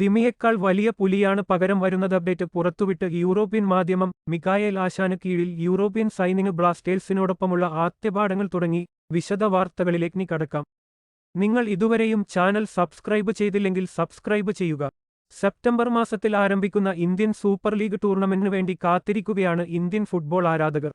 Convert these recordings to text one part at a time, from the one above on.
ദിമിയേക്കാൾ വലിയ പുലിയാണ് പകരം വരുന്നത് അപ്ഡേറ്റ് പുറത്തുവിട്ട് യൂറോപ്യൻ മാധ്യമം മിക്കായേൽ ആശാന് കീഴിൽ യൂറോപ്യൻ സൈനിക ബ്ലാസ്റ്റേഴ്സിനോടൊപ്പമുള്ള ആദ്യപാഠങ്ങൾ തുടങ്ങി വിശദ വാർത്തകളിലേക്ക് നീ കടക്കാം. നിങ്ങൾ ഇതുവരെയും ചാനൽ സബ്സ്ക്രൈബ് ചെയ്തില്ലെങ്കിൽ സബ്സ്ക്രൈബ് ചെയ്യുക. സെപ്റ്റംബർ മാസത്തിൽ ആരംഭിക്കുന്ന ഇന്ത്യൻ സൂപ്പർ ലീഗ് ടൂർണമെന്റിനു വേണ്ടി കാത്തിരിക്കുകയാണ് ഇന്ത്യൻ ഫുട്ബോൾ ആരാധകർ.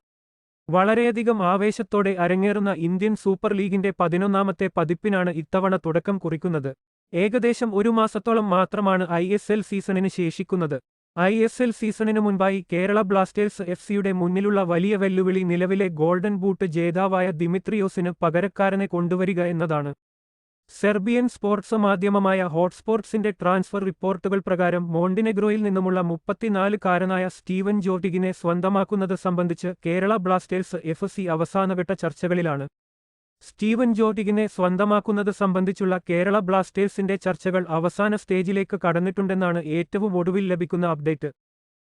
വളരെയധികം ആവേശത്തോടെ അരങ്ങേറുന്ന ഇന്ത്യൻ സൂപ്പർ ലീഗിന്റെ പതിനൊന്നാമത്തെ പതിപ്പിനാണ് ഇത്തവണ തുടക്കം കുറിക്കുന്നത്. ഏകദേശം ഒരു മാസത്തോളം മാത്രമാണ് ഐ എസ് എൽ സീസണിന് ശേഷിക്കുന്നത്. ഐ എസ് എൽ സീസണിനു മുൻപായി കേരള ബ്ലാസ്റ്റേഴ്സ് എഫ് സിയുടെ മുന്നിലുള്ള വലിയ വെല്ലുവിളി നിലവിലെ ഗോൾഡൻ ബൂട്ട് ജേതാവായ ദിമിത്രിയോസിന് പകരക്കാരനെ കൊണ്ടുവരിക എന്നതാണ്. സെർബിയൻ സ്പോർട്സ് മാധ്യമമായ ഹോട്ട്സ്പോർട്സിന്റെ ട്രാൻസ്ഫർ റിപ്പോർട്ടുകൾ പ്രകാരം മോണ്ടിനെഗ്രോയിൽ നിന്നുമുള്ള മുപ്പത്തിനാലുകാരനായ സ്റ്റീവൻ ജോർട്ടിഗിനെ സ്വന്തമാക്കുന്നത് സംബന്ധിച്ച് കേരള ബ്ലാസ്റ്റേഴ്സ് എഫ് സി അവസാനഘട്ട ചർച്ചകളിലാണ്. സ്റ്റീവൻ ജോർഡിഗിനെ സ്വന്തമാക്കുന്നത് സംബന്ധിച്ചുള്ള കേരള ബ്ലാസ്റ്റേഴ്സിന്റെ ചർച്ചകൾ അവസാന സ്റ്റേജിലേക്ക് കടന്നിട്ടുണ്ടെന്നാണ് ഏറ്റവും ഒടുവിൽ ലഭിക്കുന്ന അപ്ഡേറ്റ്.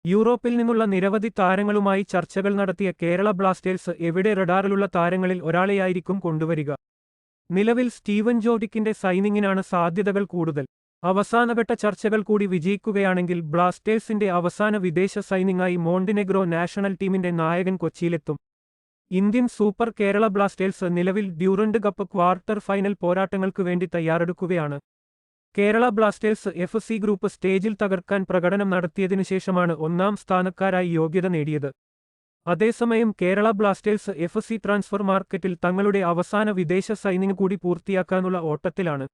യൂറോപ്പിൽ നിന്നുള്ള നിരവധി താരങ്ങളുമായി ചർച്ചകൾ നടത്തിയ കേരള ബ്ലാസ്റ്റേഴ്സ് എവിടെ റഡാറിലുള്ള താരങ്ങളിൽ ഒരാളെയായിരിക്കും കൊണ്ടുവരിക. നിലവിൽ സ്റ്റീവൻ ജോർഡിക്കിന്റെ സൈനിങ്ങിനാണ് സാധ്യതകൾ കൂടുതൽ. അവസാനഘട്ട ചർച്ചകൾ കൂടി വിജയിക്കുകയാണെങ്കിൽ ബ്ലാസ്റ്റേഴ്സിന്റെ അവസാന വിദേശ സൈനിങ്ങായി മോണ്ടിനെഗ്രോ നാഷണൽ ടീമിന്റെ നായകൻ കൊച്ചിയിലെത്തും. ഇന്ത്യൻ സൂപ്പർ കേരള ബ്ലാസ്റ്റേഴ്സ് നിലവിൽ ഡ്യൂറന്റ് കപ്പ് ക്വാർട്ടർ ഫൈനൽ പോരാട്ടങ്ങൾക്കു വേണ്ടി തയ്യാറെടുക്കുകയാണ്. Kerala Blasters F C group സ്റ്റേജിൽ തകർക്കാൻ പ്രകടനം നടത്തിയതിനു ശേഷമാണ് ഒന്നാം സ്ഥാനക്കാരായി യോഗ്യത നേടിയത്. അതേസമയം Kerala Blasters F C transfer മാർക്കറ്റിൽ തങ്ങളുടെ അവസാന വിദേശ സൈനിങ് കൂടി പൂർത്തിയാക്കാനുള്ള ഓട്ടത്തിലാണ്.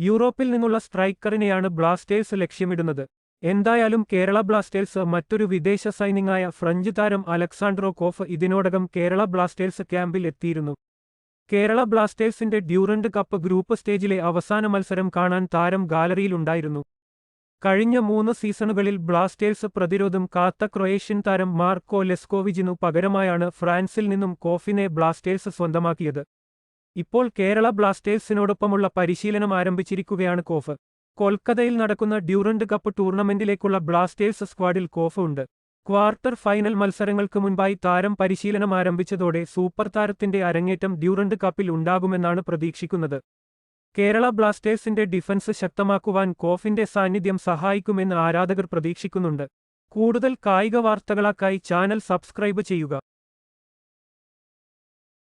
യൂറോപ്പിൽ നിന്നുള്ള സ്ട്രൈക്കറിനെയാണ് ബ്ലാസ്റ്റേഴ്സ് ലക്ഷ്യമിടുന്നത്. എന്തായാലും കേരള ബ്ലാസ്റ്റേഴ്സ് മറ്റൊരു വിദേശ സൈനികമായ ഫ്രഞ്ച് താരം അലക്സാണ്ട്രോ കോഫ് ഇതിനോടകം കേരള ബ്ലാസ്റ്റേഴ്സ് ക്യാമ്പിൽ എത്തിയിരുന്നു. കേരള ബ്ലാസ്റ്റേഴ്സിന്റെ ഡ്യൂറന്റ് കപ്പ് ഗ്രൂപ്പ് സ്റ്റേജിലെ അവസാന മത്സരം കാണാൻ താരം ഗാലറിയിലുണ്ടായിരുന്നു കഴിഞ്ഞ മൂന്ന് സീസണുകളിൽ ബ്ലാസ്റ്റേഴ്സ് പ്രതിരോധം കാത്ത ക്രൊയേഷ്യൻ താരം മാർക്കോ ലെസ്കോവിജിനു പകരമായാണ് ഫ്രാൻസിൽ നിന്നും കോഫിനെ ബ്ലാസ്റ്റേഴ്സ് സ്വന്തമാക്കിയത്. ഇപ്പോൾ കേരള ബ്ലാസ്റ്റേഴ്സിനോടൊപ്പമുള്ള പരിശീലനം ആരംഭിച്ചിരിക്കുകയാണ് കോഫ്. കൊൽക്കത്തയിൽ നടക്കുന്ന ഡ്യൂറന്റ് കപ്പ് ടൂർണമെന്റിലേക്കുള്ള ബ്ലാസ്റ്റേഴ്സ് സ്ക്വാഡിൽ കോഫ് ഉണ്ട്. ക്വാർട്ടർ ഫൈനൽ മത്സരങ്ങൾക്ക് മുൻപായി താരം പരിശീലനം ആരംഭിച്ചതോടെ സൂപ്പർ താരത്തിന്റെ അരങ്ങേറ്റം ഡ്യൂറന്റ് കപ്പിൽ ഉണ്ടാകുമെന്നാണ് പ്രതീക്ഷിക്കുന്നത്. കേരള ബ്ലാസ്റ്റേഴ്സിന്റെ ഡിഫൻസ് ശക്തമാക്കുവാൻ കോഫിന്റെ സാന്നിധ്യം സഹായിക്കുമെന്ന് ആരാധകർ പ്രതീക്ഷിക്കുന്നുണ്ട്. കൂടുതൽ കായിക വാർത്തകളാക്കായി ചാനൽ സബ്സ്ക്രൈബ് ചെയ്യുക.